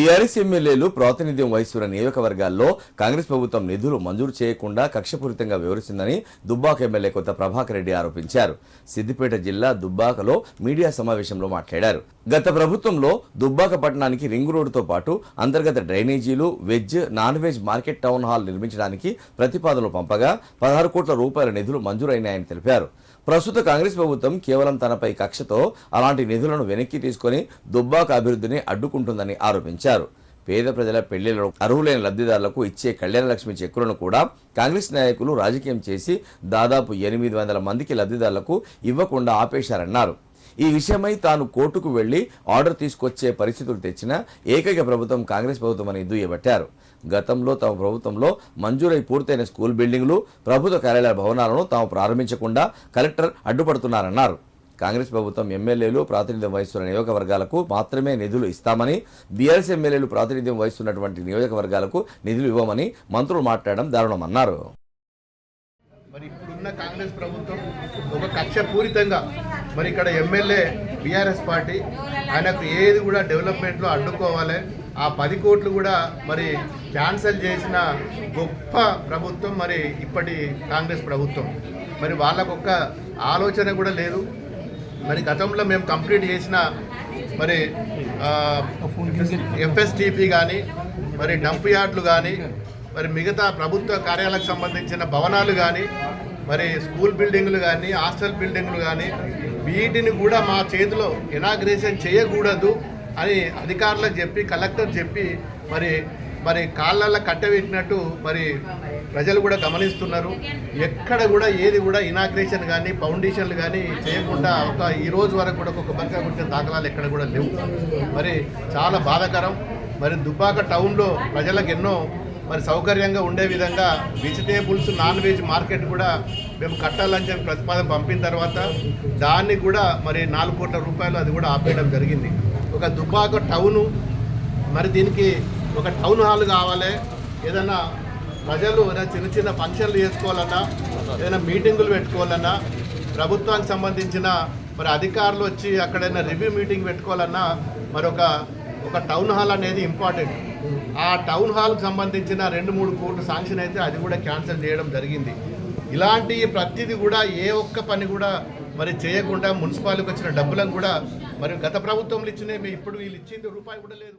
BRS ఎమ్మెల్యేలు ప్రాతినిధ్యం వహిస్తున్న నియోజకవర్గాల్లో కాంగ్రెస్ ప్రభుత్వం నిధులు మంజూరు చేయకుండా కక్షపూరితంగా వివరిస్తుందని దుబ్బాక ఎమ్మెల్యే కొత్త ప్రభాకర్ రెడ్డి ఆరోపించారు. సిద్దిపేట జిల్లా దుబ్బాకలో మీడియా సమావేశంలో మాట్లాడారు. గత ప్రభుత్వంలో దుబ్బాక పట్టణానికి రింగ్ రోడ్డుతో పాటు అంతర్గత డ్రైనేజీలు veg non veg market town hall నిర్మించడానికి ప్రతిపాదనలు పంపగా పదహారు కోట్ల రూపాయల నిధులు మంజూరైనాయని తెలిపారు. ప్రస్తుత కాంగ్రెస్ ప్రభుత్వం కేవలం తనపై కక్షతో అలాంటి నిధులను వెనక్కి తీసుకొని దుబ్బాక అభివృద్ధిని అడ్డుకుంటుందని ఆరోపించారు. పేద ప్రజల పెళ్ళిలో అర్హులైన లబ్ధిదారులకు ఇచ్చే కళ్యాణ లక్ష్మి చెక్కులను కూడా కాంగ్రెస్ నాయకులు రాజకీయం చేసి దాదాపు ఎనిమిది వందల మందికి లబ్ధిదారులకు ఇవ్వకుండా ఆపేశారన్నారు. ఈ విషయమై తాను కోర్టుకు వెళ్ళి ఆర్డర్ తీసుకొచ్చే పరిస్థితులు తెచ్చిన ఏకైక ప్రభుత్వం కాంగ్రెస్ ప్రభుత్వం అని దుయ్యబట్టారు. గతంలో తమ ప్రభుత్వంలో మంజూరై పూర్తయిన స్కూల్ బిల్డింగులు ప్రభుత్వ కార్యాలయ భవనాలను తాము ప్రారంభించకుండా కలెక్టర్ అడ్డుపడుతున్నారన్నారు. కాంగ్రెస్ ప్రభుత్వం ఎమ్మెల్యేలు ప్రాతినిధ్యం వహిస్తున్న నియోజకవర్గాలకు మాత్రమే నిధులు ఇస్తామని బీఆర్ఎస్ ఎమ్మెల్యేలు ప్రాతినిధ్యం వహిస్తున్నటువంటి నియోజకవర్గాలకు నిధులు ఇవ్వమని మంత్రులు మాట్లాడడం దారుణమన్నారు. మరి ఇప్పుడున్న కాంగ్రెస్ ప్రభుత్వం ఒక కక్ష పూరితంగా మరి ఇక్కడ ఎమ్మెల్యే బీఆర్ఎస్ పార్టీ ఆయనకు ఏది కూడా డెవలప్మెంట్లో అడ్డుకోవాలి. ఆ పది కోట్లు కూడా మరి క్యాన్సిల్ చేసిన గొప్ప ప్రభుత్వం మరి ఇప్పటి కాంగ్రెస్ ప్రభుత్వం. మరి వాళ్ళకు ఒక్క ఆలోచన కూడా లేదు. మరి గతంలో మేము కంప్లీట్ చేసిన మరి ఎఫ్ఎస్టిపి కానీ మరి డంప్ యార్డ్లు కానీ మరి మిగతా ప్రభుత్వ కార్యాలకు సంబంధించిన భవనాలు కానీ మరి స్కూల్ బిల్డింగ్లు కానీ హాస్టల్ బిల్డింగ్లు కానీ వీటిని కూడా మా చేతిలో ఇనాగ్రేషన్ చేయకూడదు అని అధికారులకు చెప్పి కలెక్టర్ చెప్పి మరి మరి కాళ్ళల్లో కట్టబెట్టినట్టు మరి ప్రజలు కూడా గమనిస్తున్నారు. ఎక్కడ కూడా ఏది కూడా ఇనాగ్రేషన్ కానీ ఫౌండేషన్లు కానీ చేయకుండా ఒక ఈ రోజు వరకు కూడా ఒక బంకా కొట్టిన దాఖలాలు ఎక్కడ కూడా లేవు. మరి చాలా బాధాకరం. మరి దుబ్బాక టౌన్లో ప్రజలకు ఎన్నో మరి సౌకర్యంగా ఉండే విధంగా వెజిటేబుల్స్ నాన్ వెజ్ మార్కెట్ కూడా మేము కట్టాలని చెప్పి ప్రతిపాదన పంపిన తర్వాత దాన్ని కూడా మరి నాలుగు కోట్ల రూపాయలు అది కూడా ఆపేయడం జరిగింది. ఒక దుబ్బాక టౌను మరి దీనికి ఒక టౌన్ హాల్ కావాలి. ఏదైనా ప్రజలు ఏదైనా చిన్న చిన్న ఫంక్షన్లు చేసుకోవాలన్నా ఏదైనా మీటింగులు పెట్టుకోవాలన్నా ప్రభుత్వానికి సంబంధించిన మరి అధికారులు వచ్చి అక్కడైనా రివ్యూ మీటింగ్ పెట్టుకోవాలన్నా మరొక ఒక టౌన్ హాల్ అనేది ఇంపార్టెంట్ ఆ టౌన్ హాల్కి సంబంధించిన రెండు మూడు కోట్లు శాంక్షన్ అయితే అది కూడా క్యాన్సిల్ చేయడం జరిగింది. ఇలాంటి ప్రతిదీ కూడా ఏ ఒక్క పని కూడా మరి చేయకుండా మున్సిపాలిటీకి వచ్చిన డబ్బులను కూడా మరి గత ప్రభుత్వంలో ఇచ్చినవి ఇప్పుడు వీళ్ళు ఇచ్చింది రూపాయి కూడా లేదు.